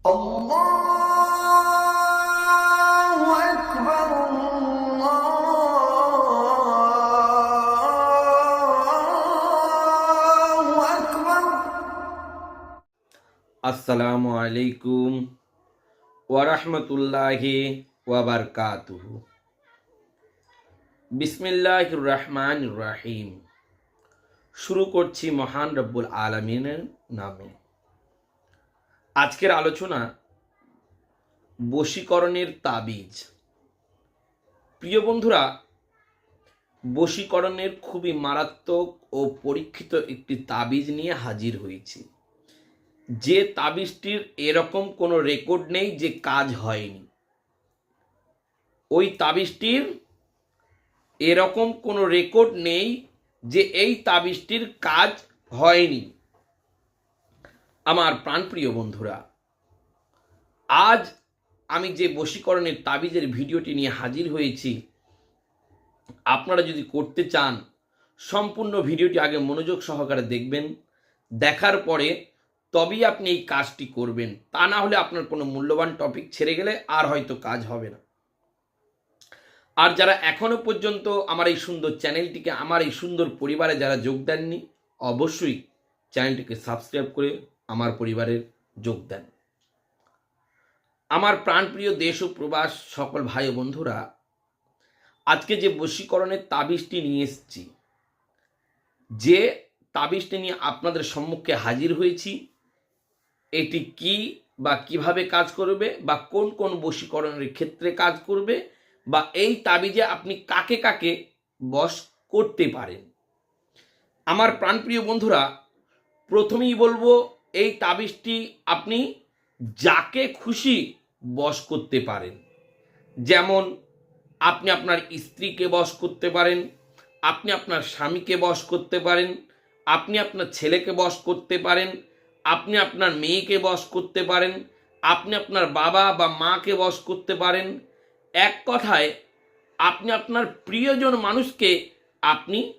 আসসালামু আলাইকুম ওয়ারহমতুল্লাহি ওয়াবারকাতুহ বিসমিল্লাহ রহমান রাহিম শুরু করছি মহান রব্বুল আলমিনের নামে। আজকের আলোচনা বশীকরণের তাবিজ। প্রিয় বন্ধুরা, বশীকরণের খুবই মারাত্মক ও পরীক্ষিত একটি তাবিজ নিয়ে হাজির হয়েছি। যে তাবিজটির এরকম কোনো রেকর্ড নেই যে কাজ হয়নি। ওই তাবিজটির এরকম কোনো রেকর্ড নেই যে এই তাবিজটির কাজ হয়নি। আমার প্রাণপ্রিয় বন্ধুরা, আজ আমি যে বশীকরণের তাবিজের ভিডিওটি নিয়ে হাজির হয়েছি, আপনারা যদি করতে চান, সম্পূর্ণ ভিডিওটি আগে মনোযোগ সহকারে দেখবেন, দেখার পরে তবেই আপনি এই কাজটি করবেন। তা না হলে আপনার কোনো মূল্যবান টপিক ছেড়ে গেলে আর হয়তো কাজ হবে না। আর যারা এখনও পর্যন্ত আমার এই সুন্দর চ্যানেলটিকে, আমার এই সুন্দর পরিবারে যারা যোগ দেননি, অবশ্যই চ্যানেলটিকে সাবস্ক্রাইব করে আমার পরিবারের যোগ দেন আমার প্রাণপ্রিয় দেশ ও প্রবাস সকল ভাই বন্ধুরা, আজকে যে বশীকরণের তাবিজটি নিয়ে এসেছি, যে তাবিজটি নিয়ে আপনাদের সম্মুখে হাজির হয়েছি, এটি কি বা কীভাবে কাজ করবে বা কোন কোন বশীকরণের ক্ষেত্রে কাজ করবে বা এই তাবিজে আপনি কাকে কাকে বশ করতে পারেন? আমার প্রাণপ্রিয় বন্ধুরা, প্রথমেই বলব এই তাবিজটি আপনি যাকে খুশি বশ করতে পারেন। যেমন, আপনি আপনার স্ত্রীকে বশ করতে পারেন, আপনি আপনার স্বামীকে বশ করতে পারেন, আপনি আপনার ছেলেকে বশ করতে পারেন, আপনি আপনার মেয়েকে বশ করতে পারেন, আপনি আপনার বাবা বা মাকে বশ করতে পারেন। এক কথায়, আপনি আপনার প্রিয়জন মানুষকে আপনি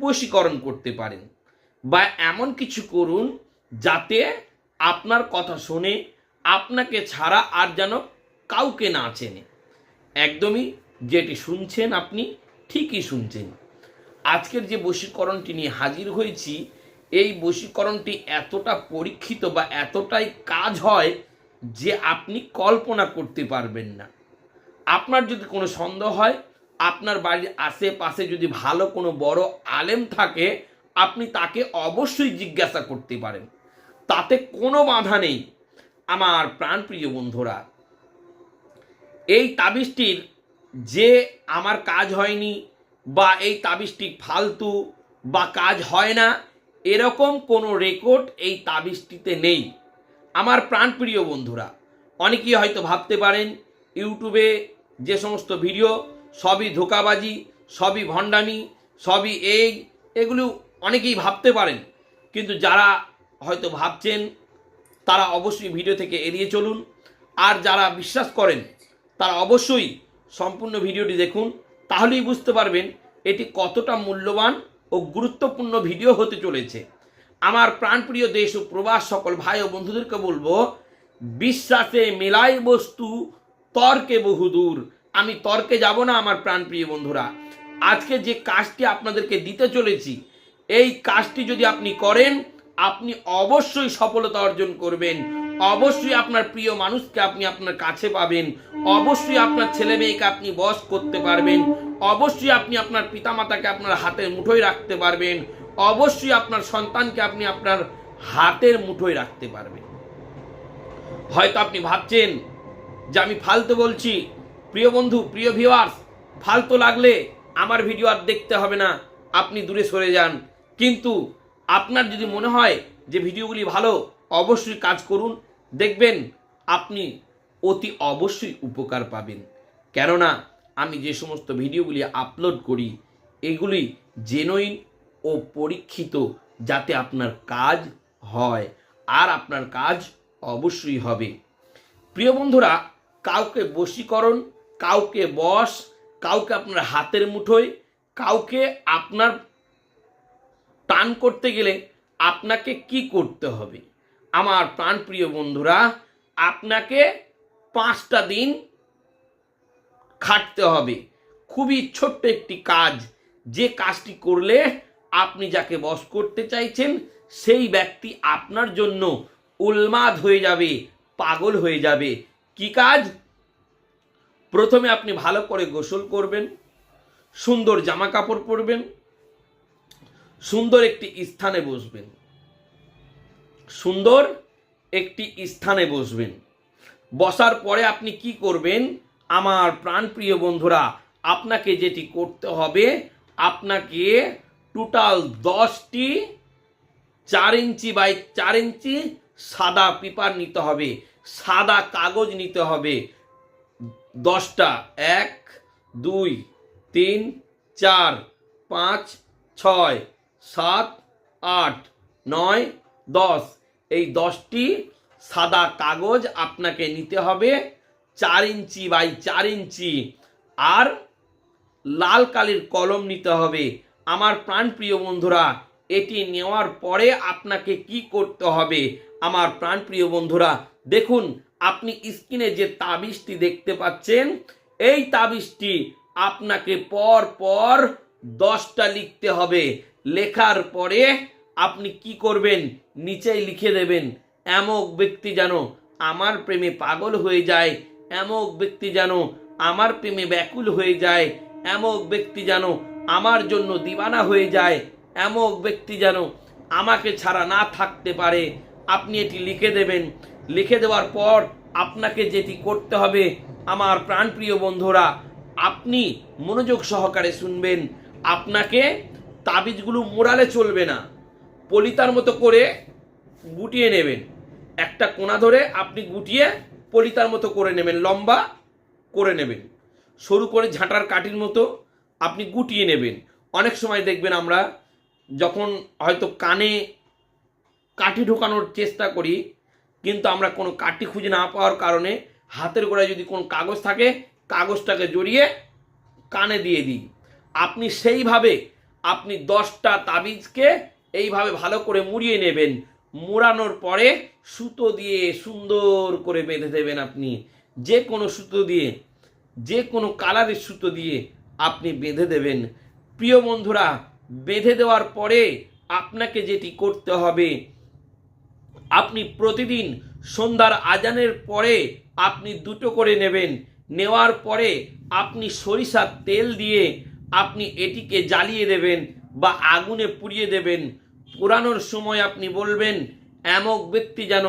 বশীকরণ করতে পারেন। বা এমন কিছু করুন যাতে আপনার কথা শুনে, আপনাকে ছাড়া আর যেন কাউকে না চেনে। একদমই যেটি শুনছেন আপনি, ঠিকই শুনছেন। আজকের যে বশীকরণটি নিয়ে হাজির হয়েছি, এই বশীকরণটি এতটা পরীক্ষিত বা এতটাই কাজ হয় যে আপনি কল্পনা করতে পারবেন না। আপনার যদি কোনো সন্দেহ হয়, আপনার বাড়ির আশেপাশে যদি ভালো কোনো বড় আলেম থাকে, আপনি তাকে অবশ্যই জিজ্ঞাসা করতে পারেন। তাতে কোনো বাধা নেই, আমার প্রাণপ্রিয় বন্ধুরা। এই তাবিজটির যে আমার কাজ হয়নি বা এই তাবিজটি ফালতু বা কাজ হয় না, এরকম কোনো রেকর্ড এই তাবিজটিতে নেই। আমার প্রাণপ্রিয় বন্ধুরা, অনেকেই হয়তো ভাবতে পারেন, ইউটিউবে যে সমস্ত ভিডিও, সবই ধোকাবাজি, সবই ভণ্ডামি, সবই এই, এগুলো অনেকেই ভাবতে পারেন। কিন্তু যারা হয়তো ভাবছেন তারা অবশ্যই ভিডিও থেকে এড়িয়ে চলুন। আর যারা বিশ্বাস করেন, তারা অবশ্যই সম্পূর্ণ ভিডিওটি দেখুন। তাহলেই বুঝতে পারবেন এটি কতটা মূল্যবান ও গুরুত্বপূর্ণ ভিডিও হতে চলেছে। আমার প্রাণপ্রিয় দেশ ও প্রবাস সকল ভাই ও বন্ধুদেরকে বলব, বিশ্বাসে মেলাই বস্তু, তর্কে বহুদূর। আমি তর্কে যাব না, আমার প্রাণপ্রিয় বন্ধুরা। আজকে যে কাজটি আপনাদেরকে দিতে চলেছি, এই কাজটি যদি আপনি করেন আপনি অবশ্যই সফলতা অর্জন করবেন। অবশ্যই আপনার প্রিয় মানুষকে আপনি আপনার কাছে পাবেন। অবশ্যই আপনার ছেলে মেয়েকে আপনি বস করতে পারবেন। অবশ্যই আপনি আপনার পিতামাতাকে আপনার হাতের মুঠোয় রাখতে পারবেন। অবশ্যই আপনার সন্তানকে আপনি আপনার হাতের মুঠোয় রাখতে পারবেন। হয়তো আপনি ভাবছেন যে আমি ফালতু বলছি। প্রিয় বন্ধু, প্রিয় ভিউয়ার্স ফালতু লাগলে আমার ভিডিও আর দেখতে হবে না। আপনি দূরে সরে যান। কিন্তু আপনার যদি মনে হয় যে ভিডিওগুলি ভালো, অবশ্যই কাজ করুন। দেখবেন আপনি অতি অবশ্যই উপকার পাবেন। কেননা, আমি যে সমস্ত ভিডিওগুলি আপলোড করি, এগুলি জেনুইন ও পরীক্ষিত যাতে আপনার কাজ হয়, আর আপনার কাজ অবশ্যই হবে। প্রিয় বন্ধুরা, কাউকে বশীকরণ, কাউকে বস কাউকে আপনার হাতের মুঠোয়, কাউকে আপনার টান করতে গেলে আপনাকে কি করতে হবে? আমার প্রাণপ্রিয় বন্ধুরা, আপনাকে পাঁচটা দিন খাটতে হবে। খুবই ছোট্ট একটি কাজ। যে কাজটি করলে আপনি যাকে বশ করতে চাইছেন, সেই ব্যক্তি আপনার জন্য উন্মাদ হয়ে যাবে, পাগল হয়ে যাবে। কি কাজ? প্রথমে আপনি ভালো করে গোসল করবেন, সুন্দর জামা কাপড় পরবেন সুন্দর একটি স্থানে বসবেন। সুন্দর একটি স্থানে বসবেন। বসার পরে আপনি কি করবেন? আমার প্রাণপ্রিয় বন্ধুরা, আপনাকে যেটি করতে হবে, আপনাকে টোটাল দশটি চার ইঞ্চি বাই চার ইঞ্চি সাদা পেপার নিতে হবে। সাদা কাগজ নিতে হবে। দশটা, এক, দুই, তিন, চার, পাঁচ, ছয় সাত, আট, নয়, দশ। এই দশটি সাদা কাগজ আপনাকে নিতে হবে চার ইঞ্চি বাই চার ইঞ্চি। আর লাল কালির কলম নিতে হবে। আমার প্রাণপ্রিয় বন্ধুরা, এটি নেওয়ার পরে আপনাকে কি করতে হবে? আমার প্রাণপ্রিয় বন্ধুরা, দেখুন, আপনি স্ক্রিনে যে তাবিজটি দেখতে পাচ্ছেন, এই তাবিজটি আপনাকে পর পর দশটা লিখতে হবে। লেখার পরে আপনি কি করবেন? নিচেই লিখে দেবেন, এমক ব্যক্তি যেন আমার প্রেমে পাগল হয়ে যায়, এমক ব্যক্তি যেন আমার প্রেমে ব্যাকুল হয়ে যায়, এমক ব্যক্তি যেন আমার জন্য দিবানা হয়ে যায়, এমক ব্যক্তি যেন আমাকে ছাড়া না থাকতে পারে। আপনি এটি লিখে দেবেন। লিখে দেওয়ার পর আপনাকে যেটি করতে হবে, আমার প্রাণপ্রিয় বন্ধুরা, আপনি মনোযোগ সহকারে শুনবেন। আপনাকে তাবিজগুলো মোড়ালে চলবে না। পলিতার মতো করে গুটিয়ে নেবেন। একটা কোনা ধরে আপনি গুটিয়ে পলিতার মতো করে নেবেন, লম্বা করে নেবেন। সরু করে ঝাঁটার কাঠির মতো আপনি গুটিয়ে নেবেন। অনেক সময় দেখবেন আমরা যখন হয়তো কানে কাঠি ঢোকানোর চেষ্টা করি, কিন্তু আমরা কোনো কাঠি খুঁজে না পাওয়ার কারণে হাতের গোড়ায় যদি কোনো কাগজ থাকে, কাগজটাকে জড়িয়ে কানে দিয়ে দিই। আপনি সেইভাবে আপনি দশটা তাবিজকে এইভাবে ভালো করে মুড়িয়ে নেবেন। মুড়ানোর পরে সুতো দিয়ে সুন্দর করে বেঁধে দেবেন আপনি। যে কোনো সুতো দিয়ে যে কোনো কালারের সুতো দিয়ে আপনি বেঁধে দেবেন। প্রিয় বন্ধুরা, বেঁধে দেওয়ার পরে আপনাকে যেটি করতে হবে, আপনি প্রতিদিন সন্ধ্যার আজানের পরে আপনি দুটো করে নেবেন। নেওয়ার পরে আপনি সরিষার তেল দিয়ে আপনি এটিকে জ্বালিয়ে দেবেন বা আগুনে পুড়িয়ে দেবেন। পুরানোর সময় আপনি বলবেন, এমক ব্যক্তি যেন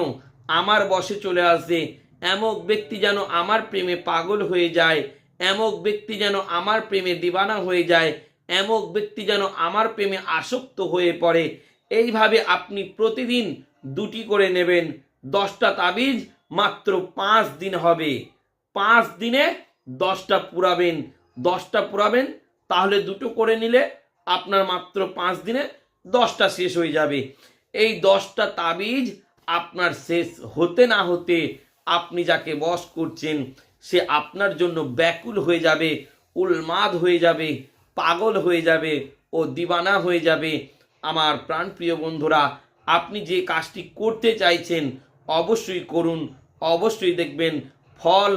আমার বসে চলে আসে, এমক ব্যক্তি যেন আমার প্রেমে পাগল হয়ে যায়, এমক ব্যক্তি যেন আমার প্রেমে দিবানা হয়ে যায়, এমক ব্যক্তি যেন আমার প্রেমে আসক্ত হয়ে পড়ে। এইভাবে আপনি প্রতিদিন দুটি করে নেবেন। দশটা তাবিজ মাত্র পাঁচ দিন হবে। পাঁচ দিনে দশটা পুরাবেন। দশটা পুরাবেন তাহলে দুটো করে নিলে আপনার মাত্র পাঁচ দিনে দশটা শেষ হয়ে যাবে। এই দশটা তাবিজ আপনার শেষ হতে না হতে আপনি যাকে বশ করছেন, সে আপনার জন্য ব্যাকুল হয়ে যাবে উন্মাদ হয়ে যাবে, পাগল হয়ে যাবে ও দিবানা হয়ে যাবে। আমার প্রাণপ্রিয় বন্ধুরা, আপনি যে কাজটি করতে চাইছেন অবশ্যই করুন, অবশ্যই দেখবেন ফল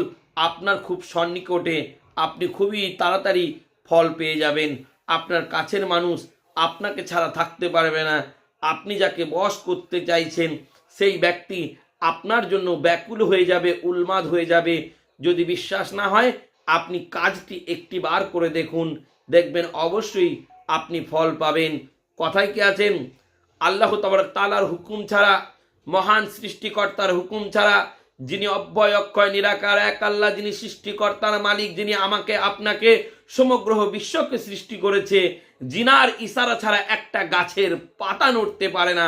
আপনার খুব সন্নিকটে, আপনি খুবই তাড়াতাড়ি ফল পেয়ে যাবেন। আপনার কাছের মানুষ আপনাকে ছাড়া থাকতে পারবে না। আপনি যাকে বশ করতে চাইছেন, সেই ব্যক্তি আপনার জন্য ব্যাকুল হয়ে যাবে, উন্মাদ হয়ে যাবে। যদি বিশ্বাস না হয়, আপনি কাজটি একটি বার করে দেখুন। দেখবেন অবশ্যই আপনি ফল পাবেন। কথায় কি আছেন আল্লাহ তাবার তালার হুকুম ছাড়া, মহান সৃষ্টিকর্তার হুকুম ছাড়া, যিনি অব্যয়, অক্ষয়, নিরাকার, এক আল্লাহ যিনি সৃষ্টিকর্তার মালিক, যিনি আমাকে, আপনাকে সমগ্র বিশ্বকে সৃষ্টি করেছে। জিনার ইশারা ছাড়া একটা গাছের পাতা নড়তে পারে না।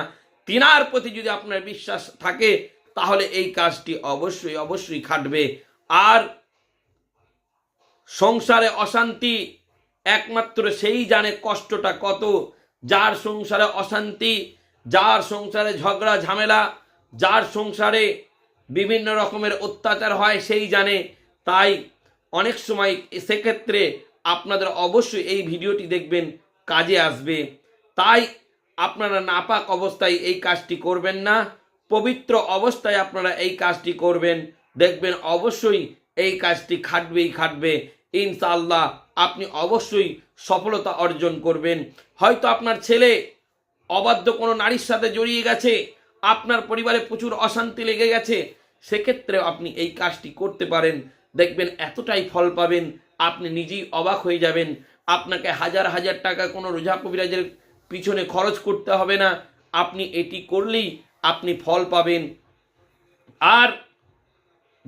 তিনার প্রতি যদি আপনার বিশ্বাস থাকে, তাহলে এই কাজটি অবশ্যই অবশ্যই খাটবে। আর সংসারে অশান্তি একমাত্র সেই জানে কষ্টটা কত। যার সংসারে অশান্তি, যার সংসারে ঝগড়া, ঝামেলা, যার সংসারে বিভিন্ন রকমের অত্যাচার হয়, সেই জানে। তাই অনেক সময় সেক্ষেত্রে আপনাদের অবশ্যই এই ভিডিওটি দেখবেন, কাজে আসবে। তাই আপনারা নাপাক অবস্থায় এই কাজটি করবেন না, পবিত্র অবস্থায় আপনারা এই কাজটি করবেন। দেখবেন অবশ্যই এই কাজটি খাটবেই খাটবে। ইনশাআল্লাহ আপনি অবশ্যই সফলতা অর্জন করবেন। হয়তো আপনার ছেলে অবাধ্য কোনো নারীর সাথে জড়িয়ে গেছে, আপনার পরিবারে প্রচুর অশান্তি লেগে গেছে সেক্ষেত্রে আপনি এই কাজটি করতে পারেন। দেখবেন এতটাই ফল পাবেন আপনি নিজেই অবাক হয়ে যাবেন। আপনাকে হাজার হাজার টাকা কোনো রোজা কবিরাজের পিছনে খরচ করতে হবে না। আপনি এটি করলেই আপনি ফল পাবেন। আর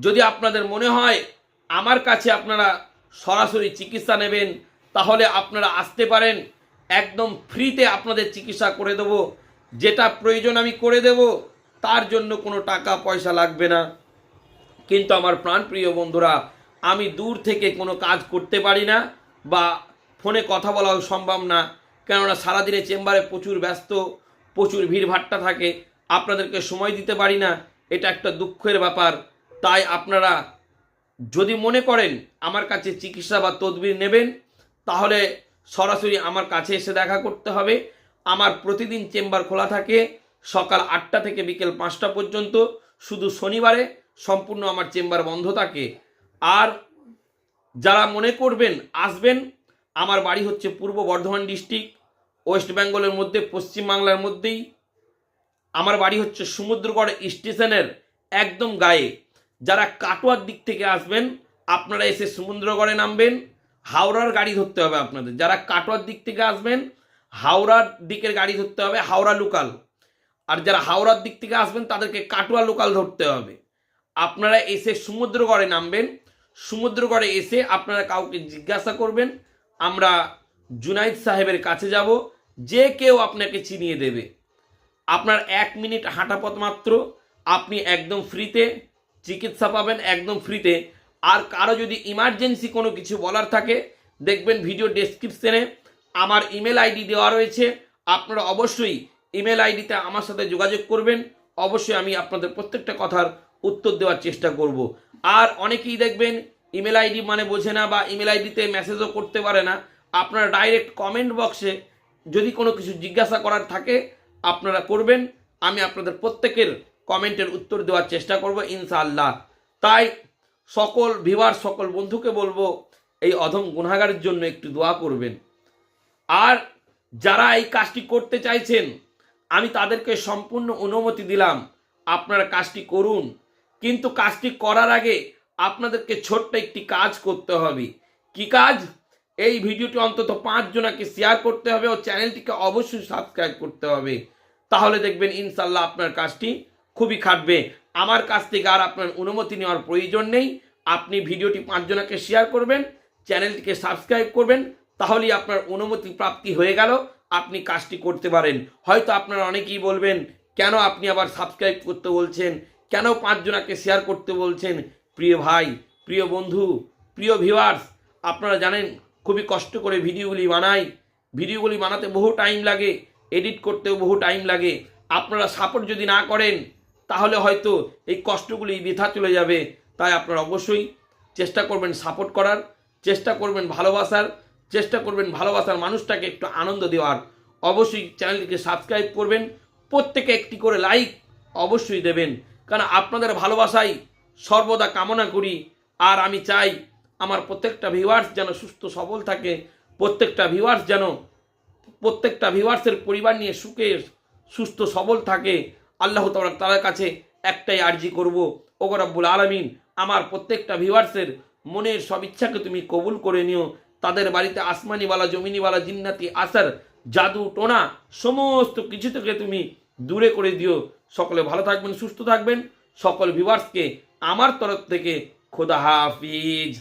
যদি আপনাদের মনে হয় আমার কাছে আপনারা সরাসরি চিকিৎসা নেবেন, তাহলে আপনারা আসতে পারেন। একদম ফ্রিতে আপনাদের চিকিৎসা করে দেব। যেটা প্রয়োজন আমি করে দেব, তার জন্য কোনো টাকা পয়সা লাগবে না। কিন্তু আমার প্রাণপ্রিয় বন্ধুরা আমি দূর থেকে কোনো কাজ করতে পারি না বা ফোনে কথা বলাও সম্ভব না। কেননা সারাদিনে চেম্বারে প্রচুর ব্যস্ত, প্রচুর ভিড়ভাট্টা থাকে। আপনাদেরকে সময় দিতে পারি না, এটা একটা দুঃখের ব্যাপার। তাই আপনারা যদি মনে করেন আমার কাছে চিকিৎসা বা তদবির নেবেন, তাহলে সরাসরি আমার কাছে এসে দেখা করতে হবে। আমার প্রতিদিন চেম্বার খোলা থাকে সকাল আটটা থেকে বিকেল পাঁচটা পর্যন্ত। শুধু শনিবারে সম্পূর্ণ আমার চেম্বার বন্ধ থাকে। আর যারা মনে করবেন আসবেন, আমার বাড়ি হচ্ছে পূর্ব বর্ধমান ডিস্ট্রিক্ট, ওয়েস্ট বেঙ্গলের মধ্যে পশ্চিমবাংলার মধ্যেই। আমার বাড়ি হচ্ছে সমুদ্রগড় স্টেশনের একদম গায়ে। যারা কাটোয়ার দিক থেকে আসবেন, আপনারা এসে সমুদ্রগড়ে নামবেন। হাওড়ার গাড়ি ধরতে হবে আপনাদের। যারা কাটোয়ার দিক থেকে আসবেন, হাওড়ার দিকের গাড়ি ধরতে হবে হাওড়া লোকাল আর যারা হাওড়ার দিক থেকে আসবেন, তাদেরকে কাটোয়া লোকাল ধরতে হবে। আপনারা এসে সমুদ্রগড়ে নামবেন। সমুদ্রগড়ে এসে আপনারা কাউকে জিজ্ঞাসা করবেন, আমরা জুনাইদ সাহেবের কাছে যাব, যে কেউ আপনাকে চিনিয়ে দেবে। আপনার এক মিনিট হাঁটা পথ মাত্র, আপনি একদম ফ্রিতে চিকিৎসা পাবেন, একদম ফ্রিতে। আর কারও যদি ইমার্জেন্সি কোনো কিছু বলার থাকে, দেখবেন ভিডিও ডেসক্রিপশনে আমার ইমেল আইডি দেওয়া রয়েছে। আপনারা অবশ্যই ইমেল আইডিতে আমার সাথে যোগাযোগ করবেন। অবশ্যই আমি আপনাদের প্রত্যেকটা কথার উত্তর দেওয়ার চেষ্টা করব। আর অনেকেই দেখবেন ইমেল আইডি মানে বোঝে না বা ইমেল আইডিতে মেসেজও করতে পারে না। আপনারা ডাইরেক্ট কমেন্ট বক্সে যদি কোনো কিছু জিজ্ঞাসা করার থাকে, আপনারা করবেন। আমি আপনাদের প্রত্যেকের কমেন্টের উত্তর দেওয়ার চেষ্টা করব ইনশাআল্লাহ। তাই সকল ভিভার সকল বন্ধুকে বলব, এই অধম গুনাগারের জন্য একটু দোয়া করবেন। আর যারা এই কাজটি করতে চাইছেন, আমি তাদেরকে সম্পূর্ণ অনুমতি দিলাম। আপনারা কাজটি করুন। কিন্তু কাজটি করার আগে আপনাদেরকে ছোট্ট একটি কাজ করতে হবে। কি কাজ? এই ভিডিওটি অন্তত পাঁচ জনাকে শেয়ার করতে হবে ও চ্যানেলটিকে অবশ্যই সাবস্ক্রাইব করতে হবে। তাহলে দেখবেন ইনশাল্লাহ আপনার কাজটি খুবই খাটবে। আমার কাছ থেকে আর আপনার অনুমতি নেওয়ার প্রয়োজন নেই। আপনি ভিডিওটি পাঁচজনাকে শেয়ার করবেন, চ্যানেলটিকে সাবস্ক্রাইব করবেন, তাহলেই আপনার অনুমতি প্রাপ্তি হয়ে গেল, আপনি কাজটি করতে পারেন। হয়তো আপনারা অনেকেই বলবেন, কেন আপনি আবার সাবস্ক্রাইব করতে বলছেন? কেন পাঁচজনাকে শেয়ার করতে বলছেন প্রিয় ভাই, প্রিয় বন্ধু, প্রিয় ভিউয়ার্স আপনারা জানেন, খুবই কষ্ট করে ভিডিওগুলি বানাই। ভিডিওগুলি বানাতে বহু টাইম লাগে এডিট করতেও বহু টাইম লাগে। আপনারা সাপোর্ট যদি না করেন, তাহলে হয়তো এই কষ্টগুলি বৃথা চলে যাবে। তাই আপনারা অবশ্যই চেষ্টা করবেন সাপোর্ট করার, চেষ্টা করবেন ভালোবাসার, চেষ্টা করবেন ভালোবাসার মানুষটাকে একটু আনন্দ দেওয়ার। অবশ্যই চ্যানেলটিকে সাবস্ক্রাইব করবেন, প্রত্যেকে একটি করে লাইক অবশ্যই দেবেন। কারণ আপনাদের ভালোবাসাই সর্বদা কামনা করি। আর আমি চাই আমার প্রত্যেকটা ভিউয়ার্স যেন সুস্থ, সবল থাকে। প্রত্যেকটা ভিউয়ার্স যেন, প্রত্যেকটা ভিউয়ার্সের পরিবার নিয়ে সুখে, সুস্থ, সবল থাকে। আল্লাহ তাআলা তাদের কাছে একটাই আর্জি করব। ওগো রব্বুল আলমিন, আমার প্রত্যেকটা ভিউয়ার্সের মনের সব ইচ্ছাকে তুমি কবুল করে নিও। তাদের বাড়িতে আসমানিওয়ালা, জমিনিওয়ালা, জিন্নাতি, আসার জাদু, টোনা, সমস্ত কিছু থেকে তুমি দূরে করে দিও। সকলে ভালো থাকবেন সুস্থ থাকবেন। সকল ভিউয়ার্সকে আমার তরফ থেকে খোদা হাফিজ।